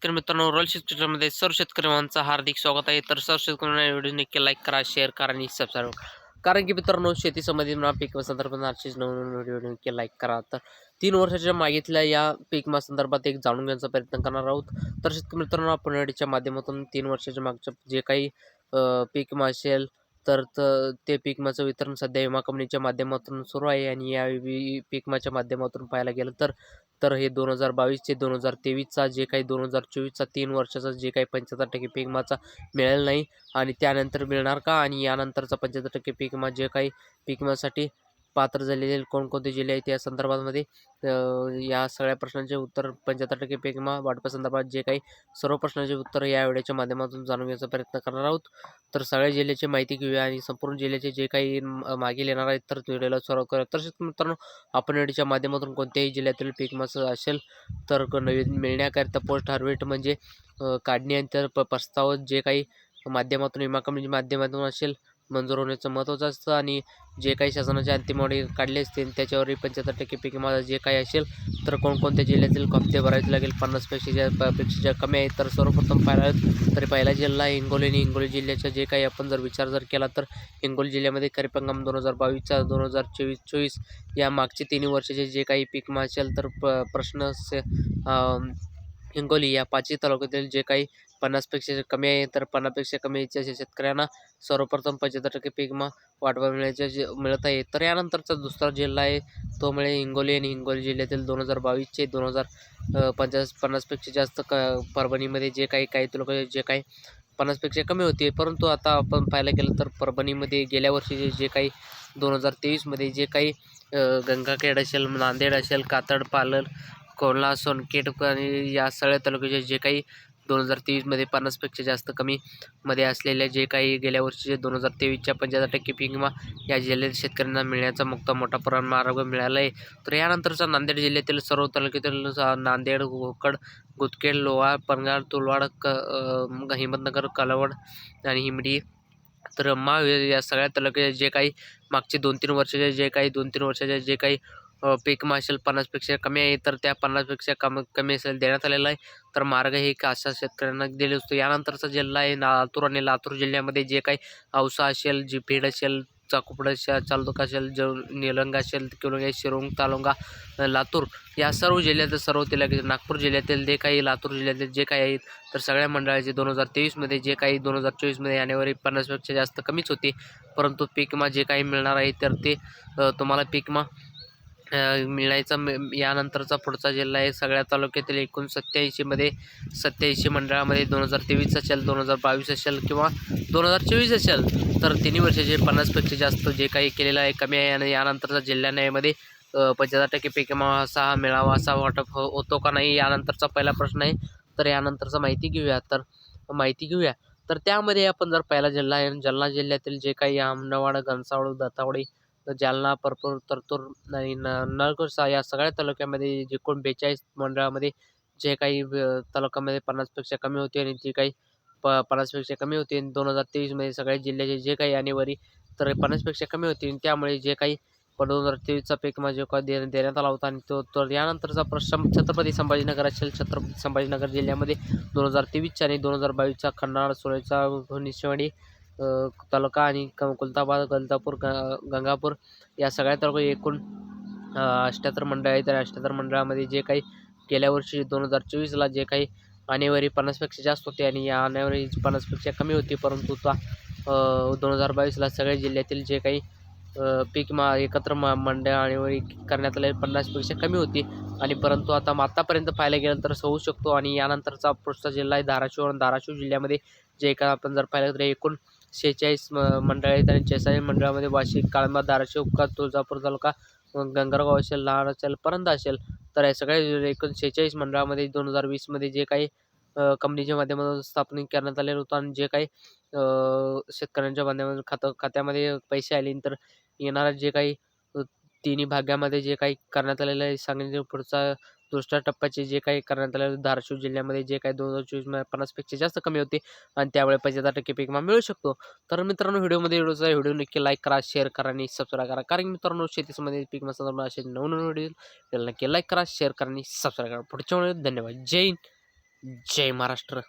शेतकरी मित्रांनो रोल शेतकऱ्यामध्ये सर्व शेतकऱ्यांचा हार्दिक स्वागत आहे. तर सर्व शेतकऱ्यांना व्हिडिओ नक्की लाईक करा शेअर करा आणि सबस्क्राईब करा. कारण की मित्रांनो शेती संबंधित म्हणा पीक संदर्भात आजचीच नवीन व्हिडिओ नक्की लाईक करा. तर तीन वर्षाच्या मागितल्या या पीक संदर्भात एक जाणून घेण्याचा प्रयत्न करणार आहोत. तर शेतकरी मित्रांनो आपण व्हिडिओच्या माध्यमातून तीन वर्षाच्या मागच्या जे काही पीक असेल तर त- ते पीक विम्याचं वितरण सध्या विमा कंपनीच्या माध्यमातून सुरू आहे आणि या वि- पीक विम्याच्या माध्यमातून पाहायला गेलं तर तर हे दोन हजार बावीस ते दोन हजार तेवीसचा जे काही दोन हजार चोवीसचा तीन वर्षाचा जे काही पंच्याहत्तर टक्के पीक विमाचा मिळेल नाही आणि त्यानंतर मिळणार का? आणि यानंतरचा पंच्याहत्तर टक्के पीक विमा जे काही पीक विम्यासाठी पात्र झालेले कोणकोणते जिल्हे आहेत या संदर्भामध्ये? या सगळ्या प्रश्नांचे उत्तर पंच्याहत्तर टक्के पीक वाटपासंदर्भात जे काही सर्व प्रश्नांचे उत्तर या व्हिडिओच्या माध्यमातून जाणून घेण्याचा प्रयत्न करणार आहोत. तर सगळ्या जिल्ह्याची माहिती घेऊया आणि संपूर्ण जिल्ह्याचे जे काही मागील येणार आहेत तर व्हिडिओला सराव करूया. तर मित्रांनो आपण व्हिडिओच्या माध्यमातून कोणत्याही जिल्ह्यातील पेकमाचं असेल तर नवीन मिळण्याकरिता पोस्ट हार्वेस्ट म्हणजे अ, काढणीनंतर प प्रस्ताव जे काही माध्यमातून विमा कंपनीच्या माध्यमातून असेल मंजूर होण्याचं महत्त्वाचं असतं आणि जे काही शासनाचे अंतिम ऑर्डर काढले असतील त्याच्यावरही पंच्याहत्तर टक्के पीक विमा जे काही असेल तर कोणकोणत्या जिल्ह्यातील हप्ते भरावे लागेल? पन्नासपेक्षा ज्या पेक्षा ज्या कमी आहेत तर सर्वप्रथम पाहिला तरी पहिला जिल्हा हिंगोली आणि हिंगोली जिल्ह्याचा जे काही आपण जर विचार जर केला तर हिंगोली जिल्ह्यामध्ये खरीप हंगाम दोन हजार बावीसचा दोन हजार चोवीस चोवीस या मागचे तिन्ही वर्षाचे जे काही पीक मासेल असेल तर प प्रश्न हिंगोली या पाचही तालुक्यातील जे काही पन्नासपेक्षा कमी आहे तर पन्नासपेक्षा कमी शेतकऱ्यांना सर्वप्रथम पंच्याहत्तर टक्के पीक मग वाटवा मिळायचे जे मिळत आहे. तर यानंतरचा दुसरा जिल्हा आहे तो म्हणजे हिंगोली आणि हिंगोली जिल्ह्यातील दोन हजार बावीसचे दोन हजार पंचास पन्नासपेक्षा जास्त क परभणीमध्ये जे काही काही लोक जे काही पन्नासपेक्षा कमी होते. परंतु आता आपण पाहायला गेलं तर परभणीमध्ये गेल्या वर्षीचे जे काही दोन हजार तेवीसमध्ये जे काही गंगाखेड असेल नांदेड असेल कातड पालर कोल्हा सोनखेड आणि या सगळ्या तालुक्याचे जे काही दोन हजार तेवीसमध्ये पन्नासपेक्षा जास्त कमी मध्ये असलेल्या जे काही गेल्या वर्षीचे दोन हजार तेवीसच्या पंच्याहत्तर टक्के पीक विमा या जिल्ह्यातील शेतकऱ्यांना मिळण्याचा मुक्त मोठा प्रमाण मार्ग मिळाला आहे तर यानंतरचा नांदेड जिल्ह्यातील सर्व तालुक्यातील नांदेड गोकड गुदखेड लोहा पनगाळ तुलवाड क हिमतनगर हिंमतनगर कलवड आणि हिमडी तर मा या सगळ्या तालुक्याचे जे काही मागचे दोन तीन वर्षाचे जे काही दोन तीन वर्षाचे जे काही पीक मार्शल असेल पन्नासपेक्षा कमी आहे तर त्या पन्नासपेक्षा कम कमी असेल देण्यात आलेला आहे. तर मार्ग हे अशा शेतकऱ्यांना दिले असतो. यानंतरचा जिल्हा आहे लातूर आणि लातूर जिल्ह्यामध्ये जे काही औसा असेल जी भीड असेल चाकुपड असेल चालदुका असेल जो निलंगा असेल किंवा शिरोंग तालोंगा लातूर या सर्व जिल्ह्यातील सर्व तालुक्यातील नागपूर जिल्ह्यातील जे काही लातूर जिल्ह्यातील जे काही आहेत तर सगळ्या मंडळाचे दोन हजार तेवीसमध्ये जे काही दोन हजार चोवीसमध्ये जानेवारी पन्नासपेक्षा जास्त कमीच होते. परंतु पीकमा जे काही मिळणार आहे तर ते तुम्हाला पीकमा मिळायचा मि- यानंतरचा पुढचा जिल्हा आहे सगळ्या तालुक्यातील एकूण सत्याऐंशीमध्ये सत्याऐंशी मंडळामध्ये दोन हजार तेवीस असेल दोन हजार बावीस असेल किंवा दोन हजार चोवीस असेल तर तिन्ही वर्षाचे पन्नासपेक्षा जास्त जे काही केलेलं आहे कमी आहे आणि यानंतरचा जिल्हा न्यायामध्ये पंच्याहत्तर टक्के पीक असा हा मिळावा असा वाटप हो-, होतो का नाही यानंतरचा पहिला प्रश्न आहे. तर यानंतरचा माहिती घेऊया. तर माहिती घेऊया. तर त्यामध्ये आपण जर पहिला जिल्हा आहे जालना जिल्ह्यातील जे काही आमनवाड घनसावळ दत्तावडी जालना परपूर तरतूर आणि न नळकुरसा या सगळ्या तालुक्यामध्ये जे एकूण बेचाळीस मंडळामध्ये जे काही तालुक्यामध्ये पन्नासपेक्षा कमी होते आणि जे काही प पन्नासपेक्षा कमी होती आणि दोन हजार तेवीसमध्ये सगळ्या जिल्ह्याचे जे काही आणेवारी तर पन्नासपेक्षा कमी होती आणि त्यामुळे जे काही पण दोन हजार तेवीसचा पीक म्हणजे विमा दे देण्यात आला होता आणि तो तर यानंतरचा प्रश्न छत्रपती संभाजीनगर असेल छत्रपती संभाजीनगर जिल्ह्यामध्ये दोन हजार तेवीसच्या आणि दोन हजार बावीसचा खंडाळा सुरेचा निशेवाडी तालुका आणि क कुलताबाद गलतापूर ग गंगापूर या सगळ्या तालुका एकूण अठ्ठ्याहत्तर मंडळ आहे तर अठ्ठ्याहत्तर मंडळामध्ये जे काही गेल्या वर्षी दोन हजार चोवीसला जे काही आणेवारी पन्नासपेक्षा जास्त होते आणि या आणेवारी पन्नासपेक्षा कमी होती. परंतु त्या दोन हजार बावीसला सगळ्या जिल्ह्यातील जे काही पीक मा एकत्र म मंडळ आणेवारी करण्यात आले पन्नासपेक्षा कमी होती. आणि परंतु आता आत्तापर्यंत पाहायला गेलं तर होऊ शकतो. आणि यानंतरचा पुढचा जिल्हा आहे धाराशिव. आणि धाराशिव जिल्ह्यामध्ये जे का आपण जर पाहिलं तर एकूण शेहेचाळीस म मंडळ आहेत आणि शेहेचाळीस मंडळामध्ये वाशिक काळंबा धाराशिव का तुळजापूर तालुका गंगारगाव असेल लहान असेल परंदा असेल तर या सगळ्या एकूण शेहेचाळीस मंडळामध्ये दोन हजार वीसमध्ये जे काही कंपनीच्या माध्यमातून स्थापन करण्यात आलेलं होतं आणि जे काही शेतकऱ्यांच्या माध्यमातून खातं खात्यामध्ये पैसे आले तर येणारा जे काही तिन्ही भागामध्ये जे काही करण्यात आलेलं आहे सांगण्याचा पुढचा दुसऱ्या टप्प्याचे जे काही करण्यात आलेलं धाराशिव जिल्ह्यामध्ये जे काही दोन हजार चोवीस पन्नासपेक्षा जास्त कमी होते आणि त्यामुळे पंच्याहत्तर टक्के पीक विमा मिळू शकतो. तर मित्रांनो व्हिडिओमध्ये व्हिडिओचा व्हिडिओ नक्की लाईक करा शेअर करा आणि सबस्क्राईब करा. कारण मित्रांनो शेतीसंबंधित पीक विमा असे नवनवीन व्हिडिओ त्याला नक्की लाईक करा शेअर करा आणि सबस्क्राईब करा. पुढच्या वेळेस धन्यवाद. जय हिंद. जय महाराष्ट्र.